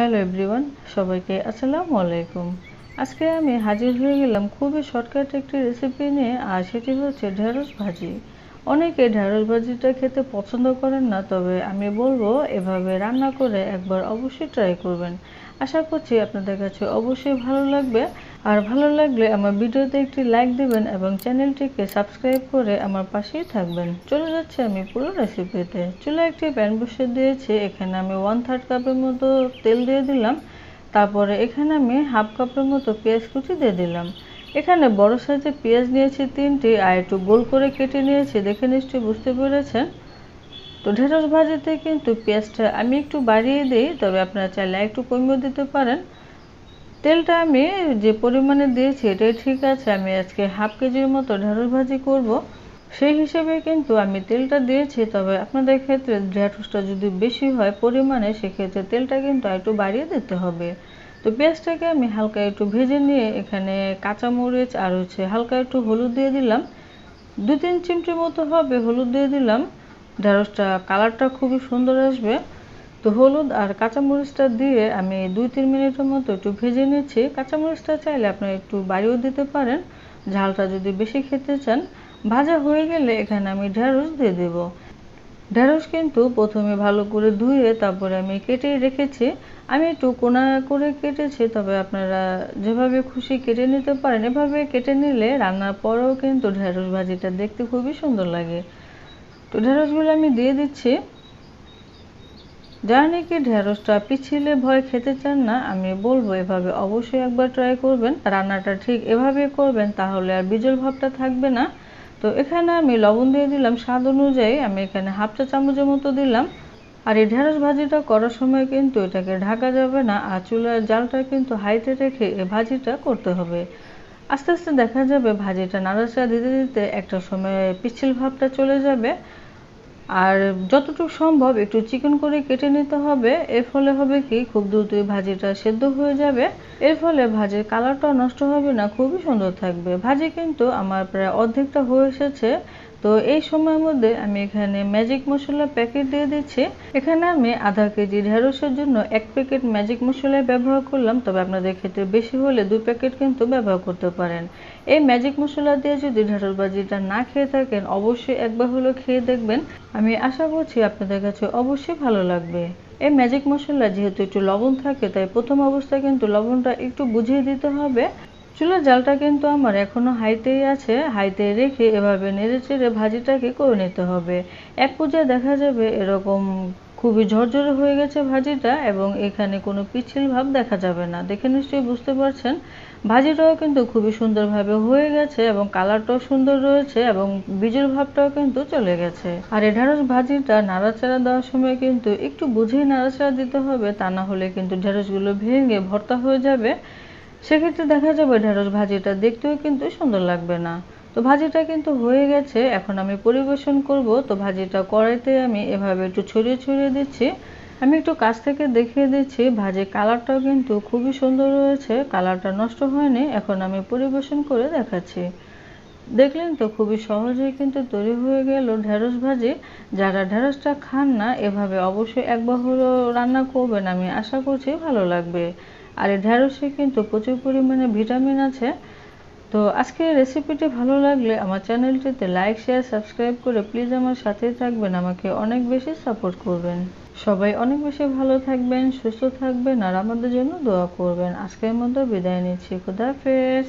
Hello everyone, সবাইকে আসসালামু আলাইকুম। আজকে আমি হাজির হয়ে গেলাম খুবই শর্টকাট একটি রেসিপি নিয়ে, আর সেটি হচ্ছে ঢেঁড়স ভাজি। অনেকে ঢেঁড়স ভাজিটা খেতে পছন্দ করেন না, তবে আমি বলব এভাবে রান্না করে একবার অবশ্যই ট্রাই করবেন। আশা করছি আপনাদের কাছে অবশ্যই ভালো লাগবে। আর ভালো লাগলে আমার ভিডিওতে একটি লাইক দিবেন এবং চ্যানেলটিকে সাবস্ক্রাইব করে আমার পাশেই থাকবেন। চলে যাচ্ছে আমি পুরো রেসিপিতে চুলা একটি প্যান বসে দিয়েছি, এখানে আমি ওয়ান থার্ড কাপের মতো তেল দিয়ে দিলাম। তারপরে এখানে আমি হাফ কাপের মতো পেঁয়াজ কুচি দিয়ে দিলাম। এখানে বড় সাইজের পেঁয়াজ নিয়েছি তিনটি, আর একটু গোল করে কেটে নিয়েছি, দেখে নিশ্চয়ই বুঝতে পেরেছেন। তো ঢেঁড়স ভাজিতে কিন্তু পেঁয়াজটা আমি একটু বাড়িয়ে দিই, তবে আপনারা চাইলে একটু কমিয়ে দিতে পারেন। তেলটা আমি যে পরিমাণে দিয়েছি, এটাই ঠিক আছে, আমি আজকে হাফ কেজির মতো ঢেঁড়স ভাজি করব। সেই হিসেবে কিন্তু আমি তেলটা দিয়েছি, তবে আপনাদের ক্ষেত্রে ঢেঁড়সটা যদি বেশি হয় পরিমাণে, সেক্ষেত্রে তেলটা কিন্তু একটু বাড়িয়ে দিতে হবে। তো পেঁয়াজটাকে আমি হালকা একটু ভেজে নিয়ে এখানে কাঁচামরিচ আর হচ্ছে হালকা একটু হলুদ দিয়ে দিলাম। দু তিন চিমটি মতো হবে, হলুদ দিয়ে দিলাম। ঢেঁড়সটা, কালারটা খুবই সুন্দর আসবে। তো হলুদ আর কাঁচামরিচটা দিয়ে আমি দুই তিন মিনিটের মতো একটু ভেজে নিচ্ছি। কাঁচামরিচটা চাইলে আপনারা একটু বাড়িও দিতে পারেন। ঝালটা যদি বেশি খেতে চান, ভাজা হয়ে গেলে এখানে আমি ঢেঁড়স দিয়ে দেব। ঢেঁড়স কিন্তু প্রথমে ভালো করে ধুয়ে তারপরে আমি কেটে রেখেছি। আমি একটু কোনা করে কেটেছি, তবে আপনারা যেভাবে খুশি কেটে নিতে পারেন, এভাবে কেটে নিলে রান্নার পরেও কিন্তু ঢেঁড়স ভাজিটা দেখতে খুবই সুন্দর লাগে। তো ঢেঁড়সগুলো আমি দিয়ে দিচ্ছি। যারা নাকি ঢেঁড়সটা পিছিলে ভয় খেতে চান না, আমি বলব এভাবে অবশ্যই একবার ট্রাই করবেন। রান্নাটা ঠিক এভাবে করবেন, তাহলে আর বিজল ভাবটা থাকবে না। তো এখানে আমি লবণ দিয়ে দিলাম, স্বাদ অনুযায়ী আমি এখানে হাফ চা চামচের মতো দিলাম। আর এই ঢেঁড়স ভাজিটা করার সময় কিন্তু এটাকে ঢাকা যাবে না, আর চুলার জালটা কিন্তু হাইতে রেখে এই ভাজিটা করতে হবে। আস্তে আস্তে দেখা যাবে ভাজিটা নাড়াচাড়া দিতে দিতে একটা সময় পিচ্ছিল ভাবটা চলে যাবে। আর যতটুকু সম্ভব একটু চিকন করে কেটে নিতে হবে। এর ফলে হবে কি, খুব দ্রুতই ভাজিটা সেদ্ধ হয়ে যাবে। এর ফলে ভাজির কালারটা নষ্ট হবে না, খুবই সুন্দর থাকবে। ভাজি কিন্তু আমার প্রায় অর্ধেকটা হয়ে এসেছে। তো এই সময়ের মধ্যে আমি এখানে ম্যাজিক মশলা প্যাকেট দিয়ে দিচ্ছি। এখানে আমি আধা কেজি ঢেঁড়সের জন্য এক প্যাকেট ম্যাজিক মশলা ব্যবহার করলাম। তবে আপনাদের ক্ষেত্রে বেশি হলে দুই প্যাকেট কিন্তু ব্যবহার করতে পারেন। এই ম্যাজিক মশলা দিয়ে যদি ঢেঁড়স ভাজিটা না খেয়ে থাকেন, অবশ্যই একবার হলেও খেয়ে দেখবেন। আমি আশা করছি আপনাদের কাছে অবশ্যই ভালো লাগবে। এই ম্যাজিক মশলা যেহেতু একটু লবণ থাকে, তাই প্রথম অবস্থায় কিন্তু লবণটা একটু বুঝিয়ে দিতে হবে। চুলার জালটা কিন্তু আমার এখনও হাইতেই আছে। হাইতে রেখে এভাবে নেড়ে চেড়ে ভাজিটাকে করে নিতে হবে। এক পর্যায়ে দেখা যাবে এরকম খুবই ঝরঝরে হয়ে গেছে ভাজিটা এবং এখানে কোনো পিছিল ভাব দেখা যাবে না। দেখে নিশ্চয়ই বুঝতে পারছেন, ভাজিটাও কিন্তু খুবই সুন্দরভাবে হয়ে গেছে এবং কালারটাও সুন্দর রয়েছে এবং বীজের ভাবটাও কিন্তু চলে গেছে। আর এই ঢেঁড়স ভাজিটা নাড়াচাড়া দেওয়ার সময় কিন্তু একটু বুঝেই নাড়াচাড়া দিতে হবে, তা না হলে কিন্তু ঢেঁড়সগুলো ভেঙে ভর্তা হয়ে যাবে। সেক্ষেত্রে দেখা যাবে ঢেঁড়স ভাজিটা দেখতেও কিন্তু সুন্দর লাগবে না। তো ভাজিটা কিন্তু হয়ে গেছে, এখন আমি পরিবেশন করব। তো ভাজিটা কড়াইতে আমি এভাবে একটু ছড়িয়ে ছড়িয়ে দিচ্ছি। আমি একটু কাছ থেকে দেখিয়ে দিচ্ছি, ভাজির কালারটাও কিন্তু খুবই সুন্দর রয়েছে কালারটা নষ্ট হয়নি, এখন আমি পরিবেশন করে দেখাচ্ছি। দেখলেন তো খুবই সহজেই কিন্তু তৈরি হয়ে গেল ঢেঁড়স ভাজি। যারা ঢেঁড়সটা খান না, এভাবে অবশ্যই একবার রান্না করবেন, আমি আশা করছি ভালো লাগবে। আর এই ঢেঁড়সে কিন্তু প্রচুর পরিমাণে ভিটামিন আছে। তো আজকে রেসিপিটি ভালো লাগলে আমার চ্যানেলটিতে লাইক শেয়ার সাবস্ক্রাইব করে প্লিজ আমার সাথে থাকবেন, আমাকে অনেক বেশি সাপোর্ট করবেন। সবাই অনেক বেশি ভালো থাকবেন, সুস্থ থাকবেন, আর আমাদের জন্য দোয়া করবেন। আজকের মতো বিদায় নিচ্ছি। খুদাহাফেজ